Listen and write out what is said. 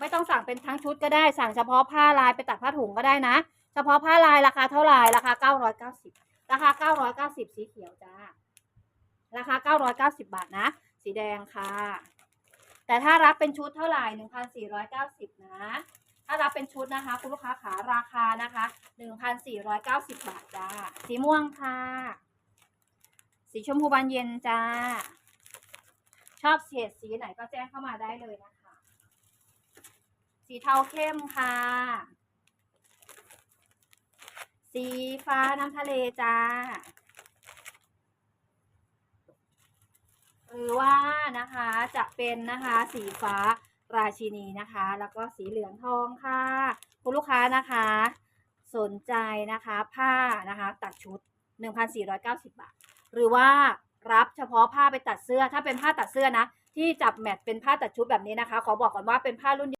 ไม่ต้องสั่งเป็นทั้งชุดก็ได้ สั่งเฉพาะผ้าลายไปตัดผ้าถุงก็ได้นะ เฉพาะผ้าลายราคาเท่าไหร่ราคาเก้าร้อยเก้าสิบราคาเก้าร้อยเก้าสิบสีเขียวจ้า ราคาเก้าร้อยเก้าสิบาทนะ สีแดงค่ะ แต่ถ้ารับเป็นชุดเท่าไหร่หนึ่งพันสี่ร้อยเก้าสิบนะ ถ้ารับเป็นชุดนะคะ คุณลูกค้าขาราคานะคะหนึ่งพันสี่ร้อยเก้าสิบบาทจ้า สีม่วงค่ะ สีชมพูบานเย็นจ้า ชอบเฉดสีไหนก็แจ้งเข้ามาได้เลยนะคะ สีเทาเข้มค่ะ สีฟ้าน้ำทะเลจ้า หรือว่านะคะจะเป็นนะคะสีฟ้าราชินีนะคะ แล้วก็สีเหลืองทองค่ะ คุณลูกค้านะคะ สนใจนะคะผ้านะคะตัดชุด 1,490 บาท หรือว่ารับเฉพาะผ้าไปตัดเสื้อ ถ้าเป็นผ้าตัดเสื้อนะ ที่จับแมทเป็นผ้าตัดชุดแบบนี้นะคะ ขอบอกก่อนว่าเป็นผ้ารุ่น